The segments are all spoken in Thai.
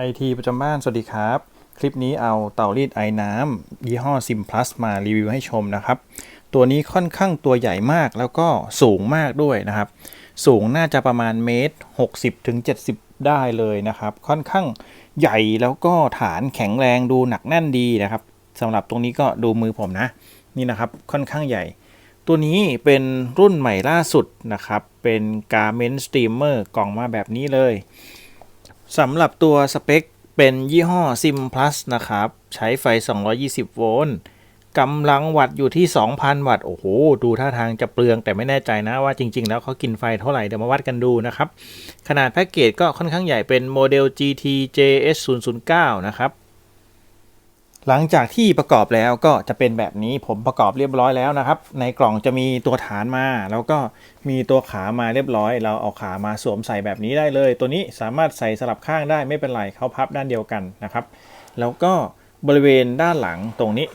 ไอทีประจำบ้าน สวัสดีครับ คลิปนี้เอาเตารีดไอน้ำยี่ห้อ Sim Plus มารีวิวให้ชมนะครับ ตัวนี้ค่อนข้างตัวใหญ่มากแล้วก็สูงมากด้วยนะครับ สูงน่าจะประมาณเมตร 60ถึง70ได้เลยนะครับ ค่อนข้างใหญ่แล้วก็ฐานแข็งแรงดูหนักแน่นดีนะครับสำหรับตรงนี้ก็ดูมือผมนะ นี่นะครับค่อนข้างใหญ่ ตัวนี้เป็นรุ่นใหม่ล่าสุดนะครับ เป็น Garment Steamer กล่องมาแบบนี้เลย สำหรับตัวสเปคเป็นยี่ห้อ Sim Plus นะครับ ใช้ไฟ 220 โวลต์กำลังวัตต์อยู่ที่ 2,000 วัตต์ โอ้โห ดูท่าทางจะเปลืองแต่ไม่แน่ใจนะว่าจริง ๆ แล้วเขากินไฟเท่าไหร่ เดี๋ยวมาวัดกันดูนะครับ ขนาดแพ็กเกจก็ค่อนข้างใหญ่เป็นโมเดล GT JS 009 นะครับ หลังจากที่ประกอบแล้วก็จะเป็นแบบนี้ผมประกอบเรียบร้อยแล้วนะครับ ในกล่องจะมีตัวฐานมา แล้วก็มีตัวขามาเรียบร้อย เราเอาขามาสวมใส่แบบนี้ได้เลย ตัวนี้สามารถใส่สลับข้างได้ไม่เป็นไรเขาพับด้านเดียวกันนะครับ แล้วก็บริเวณด้านหลังตรงนี้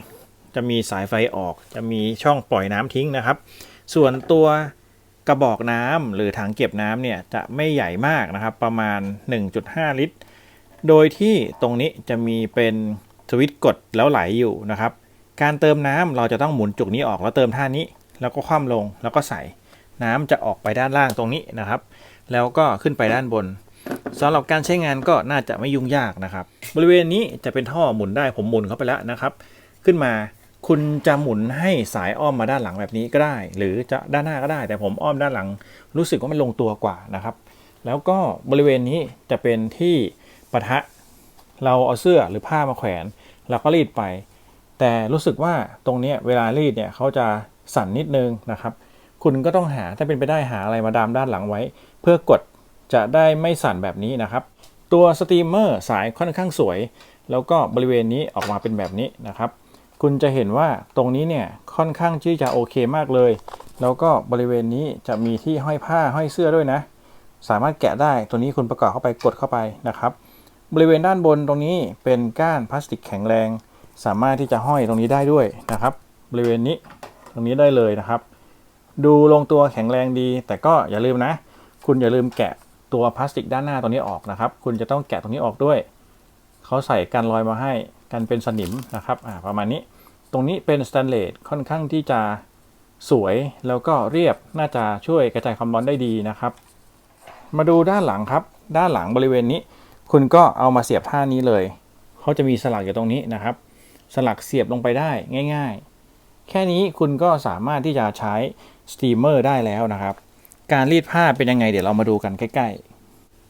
จะมีสายไฟออก จะมีช่องปล่อยน้ำทิ้งนะครับ ส่วนตัวกระบอกน้ำหรือถังเก็บน้ำเนี่ยจะไม่ใหญ่มากนะครับ ประมาณ 1.5 ลิตร โดยที่ตรงนี้จะมีเป็น สวิตช์กดแล้วไหลอยู่นะครับ การเติมน้ำเราจะต้องหมุนจุกนี้ออกแล้วเติมท่านี้ แล้วก็คว่ำลงแล้วก็ใส่ น้ำจะออกไปด้านล่างตรงนี้นะครับ แล้วก็ขึ้นไปด้านบนสำหรับการใช้งานก็น่าจะไม่ยุ่งยากนะครับ บริเวณนี้จะเป็นท่อหมุนได้ผมหมุนเข้าไปแล้วนะครับ ขึ้นมาคุณจะหมุนให้สายอ้อมมาด้านหลังแบบนี้ก็ได้ หรือจะด้านหน้าก็ได้ แต่ผมอ้อมด้านหลัง รู้สึกว่ามันลงตัวกว่านะครับ แล้วก็บริเวณนี้จะเป็นที่ปะทะ เราเอาเสื้อหรือผ้ามาแขวนเราก็รีดไป แต่รู้สึกว่าตรงนี้เวลารีดเนี่ยเขาจะสั่นนิดนึงนะครับ คุณก็ต้องหาถ้าเป็นไปได้หาอะไรมาดามด้านหลังไว้ เพื่อกดจะได้ไม่สั่นแบบนี้นะครับ ตัวสตรีมเมอร์สายค่อนข้างสวย แล้วก็บริเวณนี้ออกมาเป็นแบบนี้นะครับ คุณจะเห็นว่าตรงนี้เนี่ยค่อนข้างที่จะโอเคมากเลย แล้วก็บริเวณนี้จะมีที่ห้อยผ้าห้อยเสื้อด้วยนะ สามารถแกะได้ตัวนี้คุณประกอบเข้าไปกดเข้าไปนะครับ บริเวณด้านบนตรงนี้เป็นก้านพลาสติกแข็งแรง สามารถที่จะห้อยตรงนี้ได้ด้วยนะครับ บริเวณนี้ตรงนี้ได้เลยนะครับ ดูลงตัวแข็งแรงดี แต่ก็อย่าลืมนะ คุณอย่าลืมแกะตัวพลาสติกด้านหน้าตรงนี้ออกนะครับ คุณจะต้องแกะตรงนี้ออกด้วย เขาใส่กันรอยมาให้กันเป็นสนิมนะครับอ่าประมาณนี้ ตรงนี้เป็นสแตนเลสค่อนข้างที่จะสวยแล้วก็เรียบน่าจะช่วยกระจายความร้อนได้ดีนะครับ มาดูด้านหลังครับ ด้านหลังบริเวณนี้ คุณก็เอามาเสียบท่านี้เลยเขาจะมีสลักอยู่ตรงนี้นะครับ สลักเสียบลงไปได้ง่าย ๆ แค่นี้คุณก็สามารถที่จะใช้สตรีมเมอร์ได้แล้วนะครับ การรีดผ้าเป็นยังไงเดี๋ยวเรามาดูกันใกล้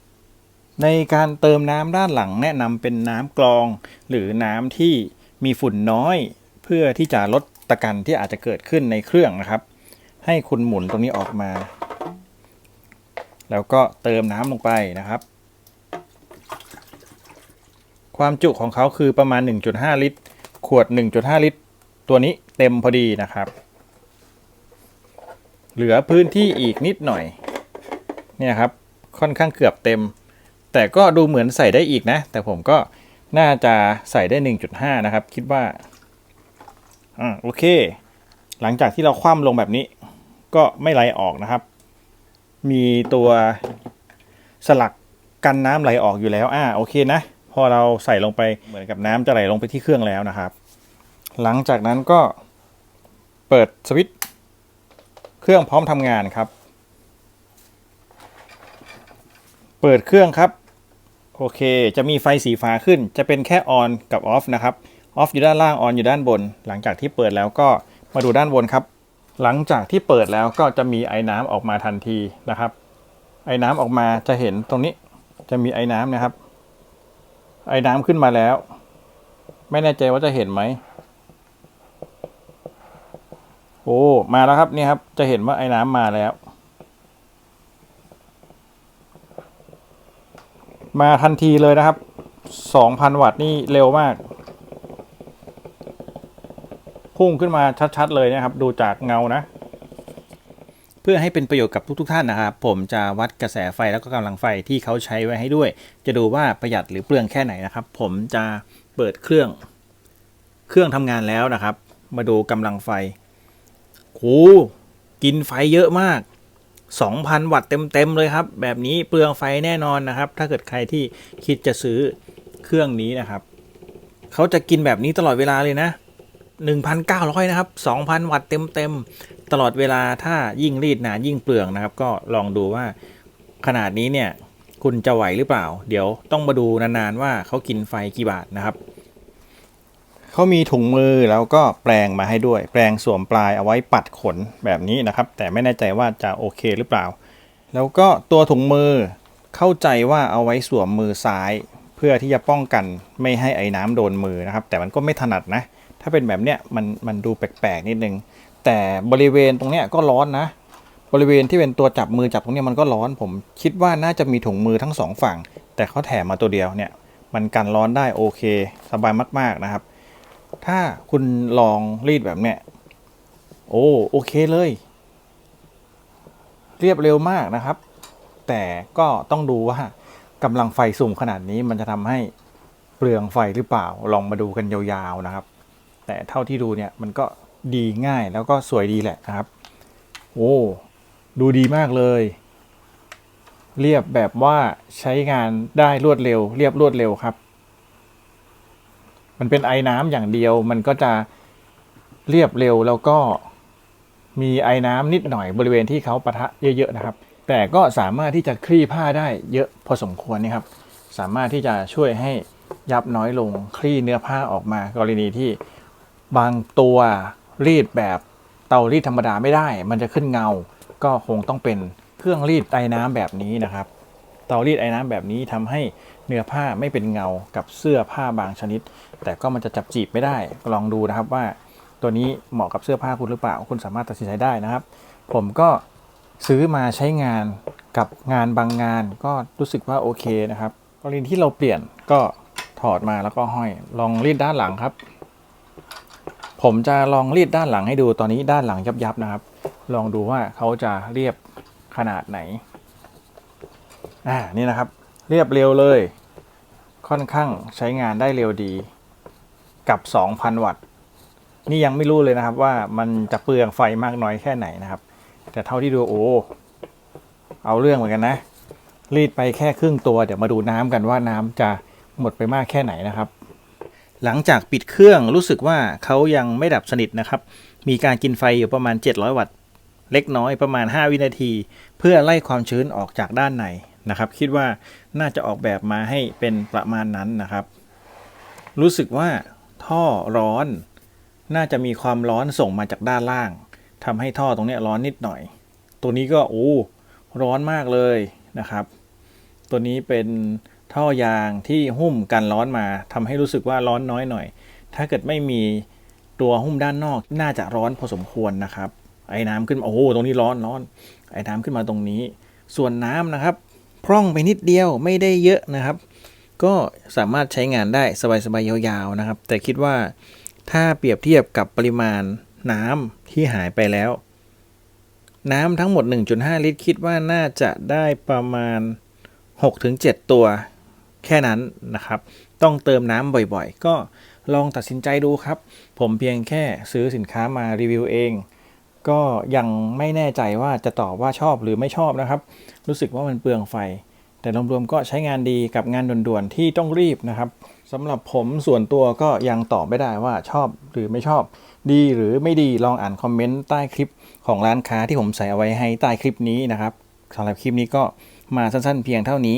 ๆในการเติมน้ำด้านหลังแนะนำเป็นน้ำกรอง หรือน้ำที่มีฝุ่นน้อย เพื่อที่จะลดตะกันที่อาจจะเกิดขึ้นในเครื่องนะครับ ให้คุณหมุนตรงนี้ออกมา แล้วก็เติมน้ำลงไปนะครับ ความจุของเขาคือประมาณ 1.5 ลิตร ขวด 1.5 ลิตร ตัวนี้เต็มพอดีนะครับ เหลือพื้นที่อีกนิดหน่อย เนี่ยครับ ค่อนข้างเกือบเต็ม แต่ก็ดูเหมือนใส่ได้อีกนะ แต่ผมก็น่าจะใส่ได้ 1.5 นะครับ คิดว่าอ่าโอเค หลังจากที่เราคว่ำลงแบบนี้ ก็ไม่ไหลออกนะครับ มีตัวสลักกันน้ำไหลออกอยู่แล้ว อ่า โอเคนะ พอเราใส่ลงไปเหมือนกับน้ำจะไหลลงไปที่เครื่องแล้วนะครับ หลังจากนั้นก็เปิดสวิตช์เครื่องพร้อมทำงานครับ เปิดเครื่องครับ โอเค จะมีไฟสีฟ้าขึ้น จะเป็นแค่ออนกับออฟนะครับออฟอยู่ด้านล่างออนอยู่ด้านบน หลังจากที่เปิดแล้วก็มาดูด้านบนครับ หลังจากที่เปิดแล้วก็จะมีไอ้น้ำออกมาทันทีนะครับ ไอ้น้ำออกมาจะเห็นตรงนี้จะมีไอ้น้ำนะครับ ไอ้น้ำขึ้นมาแล้ว ไม่แน่ใจว่าจะเห็นไหมโอ้มาแล้วครับนี่ครับ จะเห็นว่าไอ้น้ำมาแล้ว มาทันทีเลยนะครับ 2,000 วัตต์นี่เร็วมาก พุ่งขึ้นมาชัดๆเลยนะครับ ดูจากเงานะ เพื่อให้เป็นประโยชน์กับทุกๆทท่านนะครับ ผมจะวัดกระแสไฟแล้วก็กำลังไฟที่เขาใช้ไว้ให้ด้วย จะดูว่าประหยัดหรือเปลืองแค่ไหนนะครับ ผมจะเปิดเครื่อง เครื่องทำงานแล้วนะครับ มาดูกำลังไฟโหกินไฟเยอะมาก 2,000 วัตต์เต็มๆเลยครับ แบบนี้เปลืองไฟแน่นอนนะครับ ถ้าเกิดใครที่คิดจะซื้อเครื่องนี้นะครับ เขาจะกินแบบนี้ตลอดเวลาเลยนะ 1,900 นะครับ 2,000 วัตต์เต็มๆ ตลอดเวลาถ้ายิ่งรีดนานยิ่งเปลืองนะครับ ก็ลองดูว่าขนาดนี้เนี่ยคุณจะไหวหรือเปล่า เดี๋ยวต้องมาดูนานๆว่าเขากินไฟกี่บาทนะครับเขามีถุงมือแล้วก็แปรงมาให้ด้วย แปรงสวมปลายเอาไว้ปัดขนแบบนี้นะครับ แต่ไม่แน่ใจว่าจะโอเคหรือเปล่า แล้วก็ตัวถุงมือเข้าใจว่าเอาไว้สวมมือซ้าย เพื่อที่จะป้องกันไม่ให้ไอ้น้ำโดนมือนะครับ แต่มันก็ไม่ถนัดนะ ถ้าเป็นแบบเนี้ยมันมันดูแปลกๆนิดนึง แต่บริเวณตรงเนี้ยก็ร้อนนะ บริเวณที่เป็นตัวจับมือจับตรงเนี้ยมันก็ร้อน ผมคิดว่าน่าจะมีถุงมือทั้งสองฝั่ง แต่เขาแถมมาตัวเดียวเนี่ย มันกันร้อนได้โอเค สบายมาก ๆนะครับ ถ้าคุณลองรีดแบบเนี้ยโอ้โอเคเลย เรียบเร็วมากนะครับ แต่ก็ต้องดูว่ากำลังไฟสูงขนาดนี้มันจะทำให้เปลืองไฟหรือเปล่าลองมาดูกันยาวๆนะครับ แต่เท่าที่ดูเนี่ยมันก็ ดีง่ายแล้วก็สวยดีแหละนะครับโอ้ดูดีมากเลย เรียบแบบว่าใช้งานได้รวดเร็ว เรียบรวดเร็วครับ มันเป็นไอ้น้ำอย่างเดียว มันก็จะเรียบเร็วแล้วก็มีไอ้น้ำนิดหน่อยบริเวณที่เขาปะทะเยอะๆนะครับ แต่ก็สามารถที่จะคลี่ผ้าได้เยอะพอสมควรนี่ครับ สามารถที่จะช่วยให้ยับน้อยลงคลี่เนื้อผ้าออกมากรณีที่บางตัว รีดแบบเตารีดธรรมดาไม่ได้ มันจะขึ้นเงา ก็คงต้องเป็นเครื่องรีดไอ้น้ำแบบนี้นะครับ เตารีดไอ้น้ำแบบนี้ทำให้เนื้อผ้าไม่เป็นเงากับเสื้อผ้าบางชนิด แต่ก็มันจะจับจีบไม่ได้ ลองดูนะครับว่าตัวนี้เหมาะกับเสื้อผ้าคุณหรือเปล่า คุณสามารถตัดสินใจได้นะครับ ผมก็ซื้อมาใช้งานกับงานบางงานก็รู้สึกว่าโอเคนะครับ กรณีที่เราเปลี่ยนก็ถอดมาแล้วก็ห้อย ลองรีดด้านหลังครับ ผมจะลองรีดด้านหลังให้ดูตอนนี้ด้านหลังยับๆนะครับ ลองดูว่าเขาจะเรียบขนาดไหน อ่า นี่นะครับ เรียบเร็วเลย ค่อนข้างใช้งานได้เร็วดี กับ 2,000 วัตต์ นี่ยังไม่รู้เลยนะครับว่ามันจะเปลืองไฟมากน้อยแค่ไหนนะครับ แต่เท่าที่ดูโอ้ เอาเรื่องเหมือนกันนะ รีดไปแค่ครึ่งตัว เดี๋ยวมาดูน้ำกันว่าน้ำจะหมดไปมากแค่ไหนนะครับ หลังจากปิดเครื่องรู้สึกว่าเขายังไม่ดับสนิทนะครับ มีการกินไฟอยู่ประมาณ 700 วัตต์ เล็กน้อยประมาณ 5 วินาที เพื่อไล่ความชื้นออกจากด้านในนะครับ คิดว่าน่าจะออกแบบมาให้เป็นประมาณนั้นนะครับ รู้สึกว่าท่อร้อน น่าจะมีความร้อนส่งมาจากด้านล่างทำให้ท่อตรงนี้ร้อนนิดหน่อย ตัวนี้ก็โอ้ร้อนมากเลยนะครับ ตัวนี้เป็น ท่อยางที่หุ้มกันร้อนมาทำให้รู้สึกว่าร้อนน้อยหน่อย ถ้าเกิดไม่มีตัวหุ้มด้านนอกน่าจะร้อนพอสมควรนะครับ ไอ้น้ำขึ้นมาโอ้โหตรงนี้ร้อนร้อน ไอ้น้ำขึ้นมาตรงนี้ ส่วนน้ำนะครับพร่องไปนิดเดียวไม่ได้เยอะนะครับ ก็สามารถใช้งานได้สบายๆยาวๆนะครับ แต่คิดว่าถ้าเปรียบเทียบกับปริมาณน้ำที่หายไปแล้ว น้ำทั้งหมด 1.5 ลิตร คิดว่าน่าจะได้ประมาณ 6-7 ตัว แค่นั้นนะครับ ต้องเติมน้ำบ่อยๆ ก็ลองตัดสินใจดูครับ ผมเพียงแค่ซื้อสินค้ามารีวิวเอง ก็ยังไม่แน่ใจว่าจะตอบว่าชอบหรือไม่ชอบนะครับ รู้สึกว่ามันเปลืองไฟ แต่รวมๆก็ใช้งานดีกับงานด่วนๆที่ต้องรีบนะครับสำหรับผมส่วนตัวก็ยังตอบไม่ได้ว่าชอบหรือไม่ชอบ ดีหรือไม่ดีลองอ่านคอมเมนต์ใต้คลิปของร้านค้าที่ผมใส่เอาไว้ให้ใต้คลิปนี้นะครับสำหรับคลิปนี้ก็มาสั้นๆเพียงเท่านี้